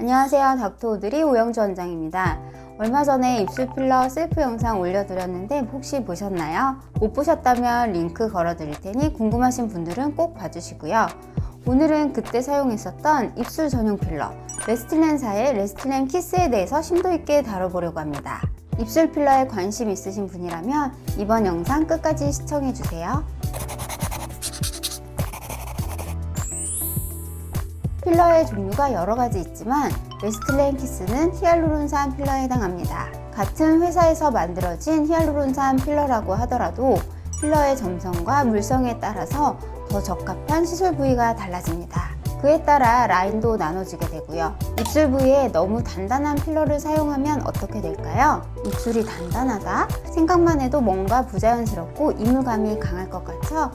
안녕하세요. 닥터오드리 오영주 원장입니다. 얼마 전에 입술 필러 셀프 영상 올려드렸는데 혹시 보셨나요? 못 보셨다면 링크 걸어드릴 테니 궁금하신 분들은 꼭 봐주시고요. 오늘은 그때 사용했었던 입술 전용 필러 레스틸렌사의 레스틸렌 키스에 대해서 심도 있게 다뤄보려고 합니다. 입술 필러에 관심 있으신 분이라면 이번 영상 끝까지 시청해주세요. 필러의 종류가 여러 가지 있지만 레스틀렌 키스는 히알루론산 필러에 해당합니다. 같은 회사에서 만들어진 히알루론산 필러라고 하더라도 필러의 점성과 물성에 따라서 더 적합한 시술 부위가 달라집니다. 그에 따라 라인도 나눠지게 되고요. 입술 부위에 너무 단단한 필러를 사용하면 어떻게 될까요? 입술이 단단하다? 생각만 해도 뭔가 부자연스럽고 이물감이 강할 것 같죠?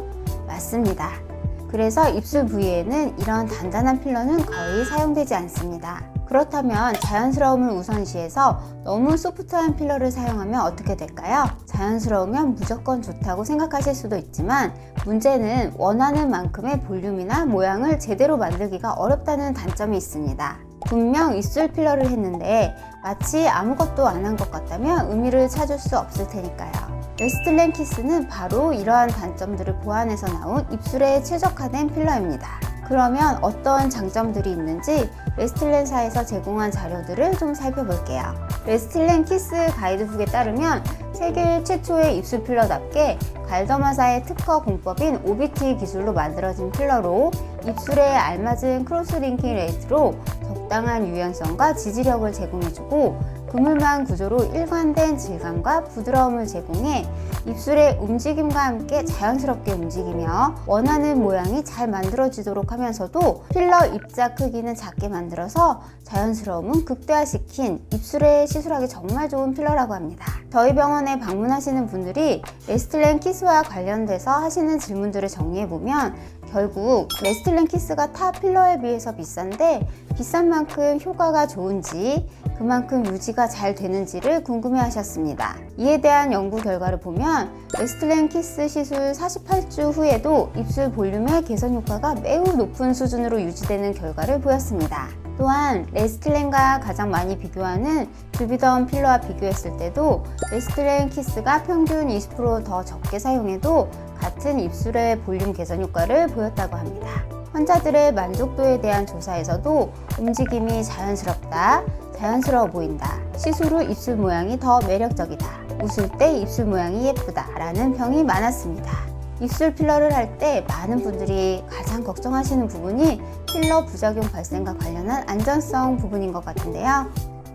맞습니다. 그래서 입술 부위에는 이런 단단한 필러는 거의 사용되지 않습니다. 그렇다면 자연스러움을 우선시해서 너무 소프트한 필러를 사용하면 어떻게 될까요? 자연스러우면 무조건 좋다고 생각하실 수도 있지만 문제는 원하는 만큼의 볼륨이나 모양을 제대로 만들기가 어렵다는 단점이 있습니다. 분명 입술 필러를 했는데 마치 아무것도 안 한 것 같다면 의미를 찾을 수 없을 테니까요. 레스틀렌 키스는 바로 이러한 단점들을 보완해서 나온 입술에 최적화된 필러입니다. 그러면 어떤 장점들이 있는지 레스틸렌사에서 제공한 자료들을 좀 살펴볼게요. 레스틸렌 키스 가이드북에 따르면 세계 최초의 입술 필러답게 갈더마사의 특허 공법인 OBT 기술로 만들어진 필러로 입술에 알맞은 크로스 링킹 레이트로 적당한 유연성과 지지력을 제공해주고 그물망 구조로 일관된 질감과 부드러움을 제공해 입술의 움직임과 함께 자연스럽게 움직이며 원하는 모양이 잘 만들어지도록 하면서도 필러 입자 크기는 작게 만들어서 자연스러움은 극대화시킨 입술에 시술하기 정말 좋은 필러라고 합니다. 저희 병원에 방문하시는 분들이 레스틀렌 키스와 관련돼서 하시는 질문들을 정리해보면 결국 레스틸렌 키스가 타 필러에 비해서 비싼데 비싼 만큼 효과가 좋은지 그만큼 유지가 잘 되는지를 궁금해 하셨습니다. 이에 대한 연구 결과를 보면 레스틸렌 키스 시술 48주 후에도 입술 볼륨의 개선 효과가 매우 높은 수준으로 유지되는 결과를 보였습니다. 또한 레스틸렌과 가장 많이 비교하는 주비던 필러와 비교했을 때도 레스틸렌 키스가 평균 20%더 적게 사용해도 같은 입술의 볼륨 개선 효과를 보였다고 합니다. 환자들의 만족도에 대한 조사에서도 움직임이 자연스럽다, 자연스러워 보인다, 시술 후 입술 모양이 더 매력적이다, 웃을 때 입술 모양이 예쁘다 라는 평이 많았습니다. 입술 필러를 할 때 많은 분들이 가장 걱정하시는 부분이 필러 부작용 발생과 관련한 안전성 부분인 것 같은데요.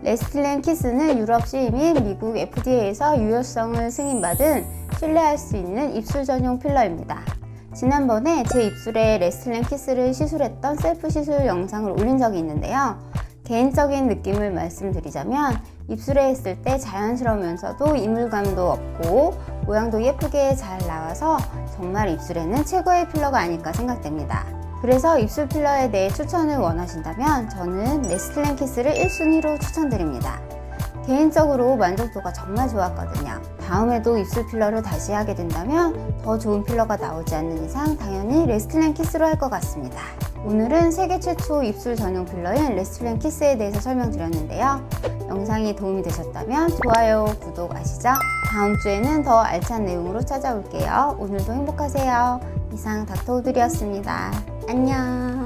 레스틸렌 키스는 유럽 CE 및 미국 FDA에서 유효성을 승인받은 신뢰할 수 있는 입술 전용 필러입니다. 지난번에 제 입술에 레스틸렌 키스를 시술했던 셀프 시술 영상을 올린 적이 있는데요. 개인적인 느낌을 말씀드리자면 입술에 했을 때 자연스러우면서도 이물감도 없고 모양도 예쁘게 잘 나와서 정말 입술에는 최고의 필러가 아닐까 생각됩니다. 그래서 입술 필러에 대해 추천을 원하신다면 저는 레스틸렌 키스를 1순위로 추천드립니다. 개인적으로 만족도가 정말 좋았거든요. 다음에도 입술 필러를 다시 하게 된다면 더 좋은 필러가 나오지 않는 이상 당연히 레스틸렌 키스로 할 것 같습니다. 오늘은 세계 최초 입술 전용 필러인 레스틸렌 키스에 대해서 설명드렸는데요. 영상이 도움이 되셨다면 좋아요, 구독 아시죠? 다음 주에는 더 알찬 내용으로 찾아올게요. 오늘도 행복하세요. 이상 닥터우들이었습니다. 안녕.